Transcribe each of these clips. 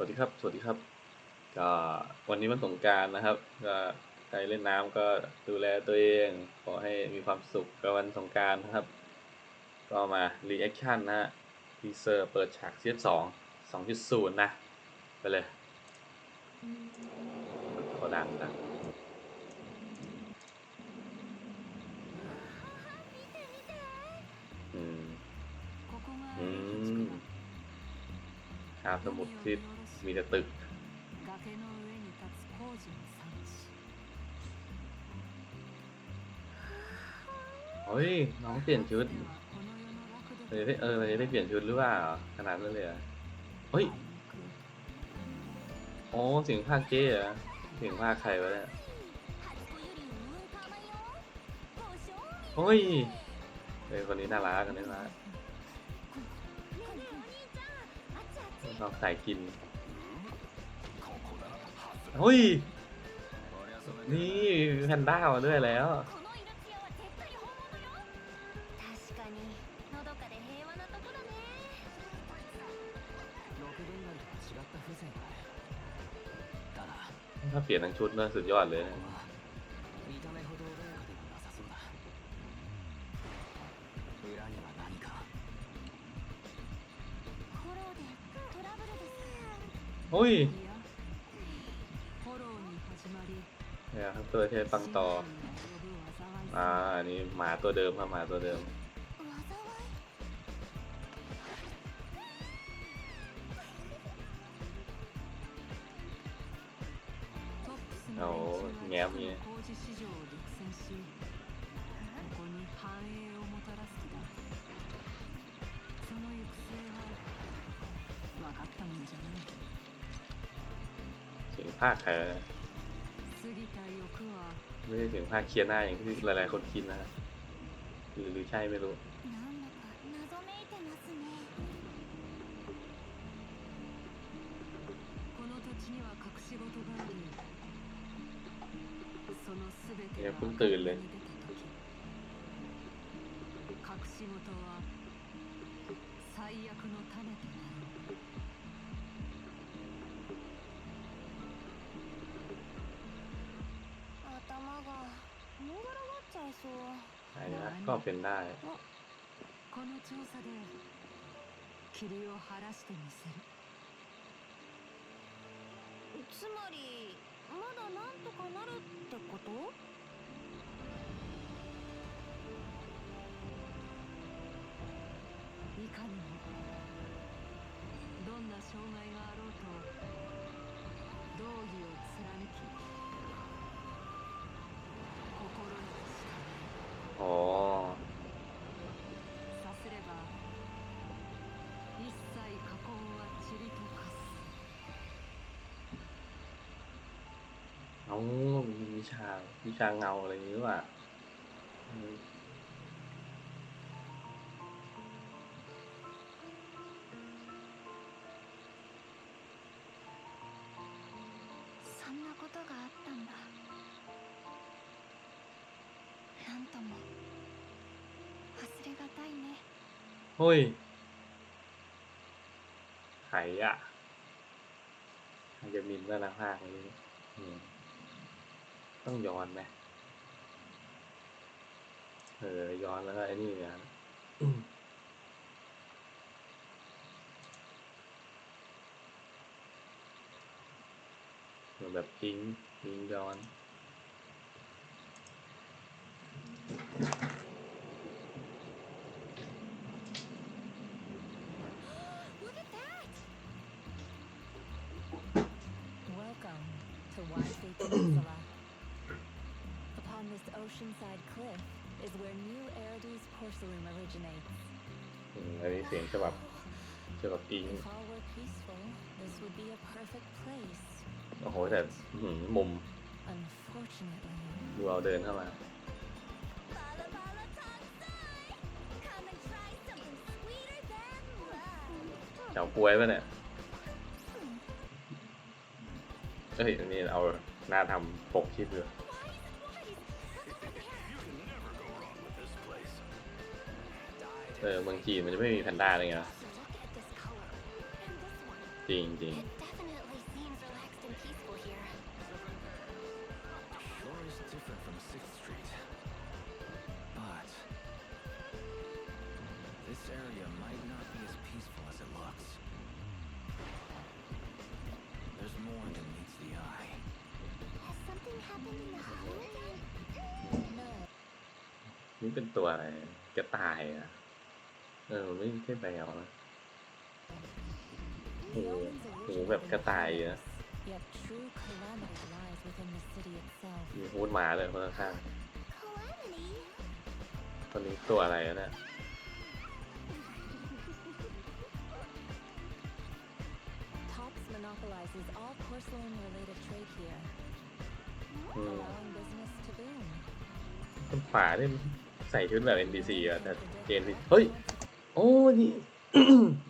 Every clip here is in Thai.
สวัสดีครับ สวัสดีครับ ก็วันนี้มันสงการนะครับ ก็ใครเล่นน้ำก็ดูแลตัวเอง ขอให้มีความสุขกับวันสงการนะครับ ก็มารีแอคชั่นนะฮะทีเซอร์เปิดฉากเซียสองสองจุดศูนย์นะ ไปเลย ขอดังนะอืม อืมหาสมุดทิพย์ มีแต่ตึก เฮ้ย น้องเปลี่ยนชุดเลยได้เออเลยได้เปลี่ยนชุดหรือว่าขนาดนั้นเลยอะเฮ้ยโอ้เสียงภาคเจ้อะรเสียงภาคใครวะเนี่ยเฮ้ยเฮ้ยคนนี้น่ารักคนนี้น่ารักน้องสายกิน ฮ้ย นี่แพนด้ามาด้วยแล้ว ถ้าเปลี่ยนทั้งชุดน่าสุดยอดเลยโอ้ย เนี่ยคตัวเทพฟังต่อ อ่า อันนี้หมาตัวเดิมครับหมาตัวเดิม โอ้แง้มนี้เสียงภาคเธอ ไม่ใช่เสียงภาคเคียร์หน้าอย่างที่หลายๆคนคิดนะฮะหรือหรือใช่ไม่รู้ なんだか謎めいてますねこの土地には隠し事がありその全ていやがเพิ่งตื่นเลย 明るみに出た時隠し事は最悪の種とな んがらがっちゃいそう ใช่นะก็เป็นได้ この調査で霧を晴らしてみせるつまりまだなんとかなるってこと มีชาวิชาเงาอะไรอย่างนี้ยว่ะเฮ้ยหายอะมัจะมินแล้วนะภาคนี้ ต้องย้อนไหมเออ ย้อนแล้วไอ้นี่เนี่ยแบบทิ้งทิ้งย้อน Welcome to Wise Bacon Salon. Oceanside cliff is where New Eridu's porcelain originates. อืมอันนี้เสียงฉบับฉบับอิง If all were peaceful, this would be a perfect place. โอ้โหแต่อื้อหือมุม Unfortunately, ดูเอาเดินเข้ามา Bala bala tansai! Come and try something sweeter than love! เฉาก้วยป่ะเนี่ยเอ้ยอันนี้เอาหน้าทำปกคลิปเลย เออเมืองจีนมันจะไม่มีแพนด้าเลยไงวะ Look at this color. And this one. จริงจริง It definitely seems relaxed and peaceful here. Sure is different from 6th Street. But this area might not be as peaceful as it looks. There's more than meets the eye. Has something happened in the hollow again? No, นี่เป็นตัวอะไรกระต่ายอะ เออมันไม่ใช่แมวนะ the Oh, omens oh, originate แบบ in กระต่ายอะ chaos, Yet true calamity lies within the city itself. มีฮูดหมาเลยคนข้าง Calamity? ๆคนนี้ตัวอะไรอะเนี่ย Tops monopolizes all porcelain-related trade here, อืม allowing business to boom. คนป่าเนี่ยใส่ชุดแบบ NPC อะแต่เจนเฮ้ย โอ้นี่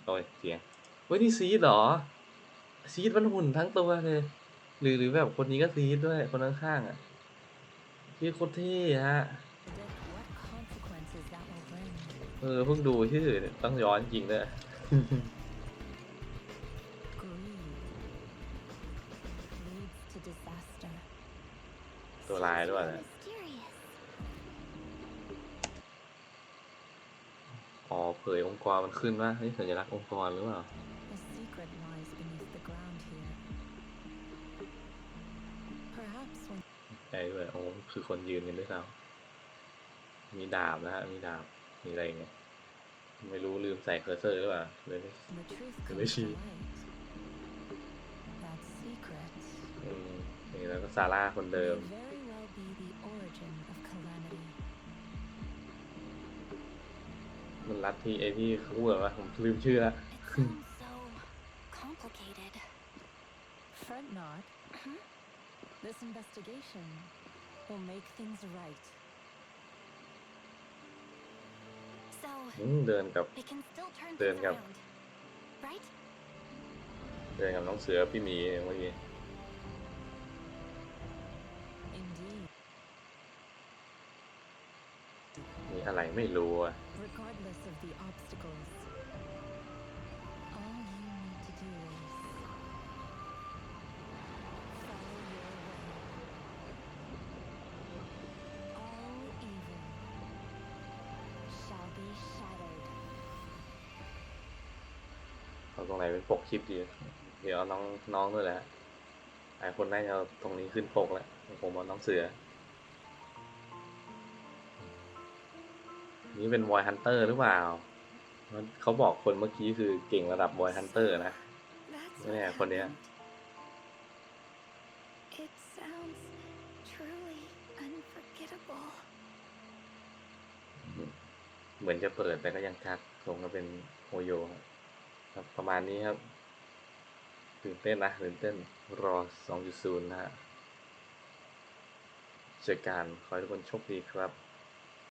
โอ้ยเสียงเว้ยนี่ซีดเหรอ ซีดมันหุ่นทั้งตัวเลย หรือหรือแบบคนนี้ก็ซีดด้วยคนข้างๆอะที่โคตรเท่ฮะ Predict what consequences that will bring. เออเพิ่งดูชื่อเนี่ยต้องย้อนจริงด้วย Greed leads to disaster. ตัวลายด้วยนะ ผยองค์กรมันขึ้นว่านี่สัญลักษณ์องค์กรหรือเปล่า A secret lies beneath the ground here. Perhaps when ใช่ด้วยโอ้คือคนยืนกันด้วยซ้ำมีดาบนะฮะ มีดาบ มีอะไรอย่างเงี้ย ไม่รู้ลืมใส่เคอร์เซอร์หรือเปล่าเลยไม่ the truth Good comes to issue. light, that secret อืมนี่แล้วก็ซาร่าคนเดิม มันรัดที่ไอ้ที่เขาพูดว่าผมลืมชื่อละ It sounds so complicated. Fret not. This investigation will make things right. So, อืมเดินกับ we can still turn Then things go. around. Right? เดินกับน้องเสือพี่หมีเมื่อกี้ อะไรไม่รู้อะ Regardless of the obstacles, all you need to do is follow your way. All evil shall be shattered. เอาตรงไหนเป็นปกคลิปดี เดี๋ยวเอาน้องน้องด้วยแหละหลายคนน่าจะเอาตรงนี้ขึ้นปกแล้วผมเอาน้องเสือ นี่เป็นวอยฮันเตอร์หรือเปล่า เขาบอกคนเมื่อกี้คือเก่งระดับวอยฮันเตอร์นะ That's Yeah, what คนเนี้ย happened. It sounds truly unforgettable. เหมือนจะเปิดแต่ก็ยังคัดส่งก็เป็นโฮโยครับครับ ประมาณนี้ครับ ตื่นเต้นนะ ตื่นเต้นรอ 2.0 นะฮะเจอกันขอให้ทุกคนโชคดีครับ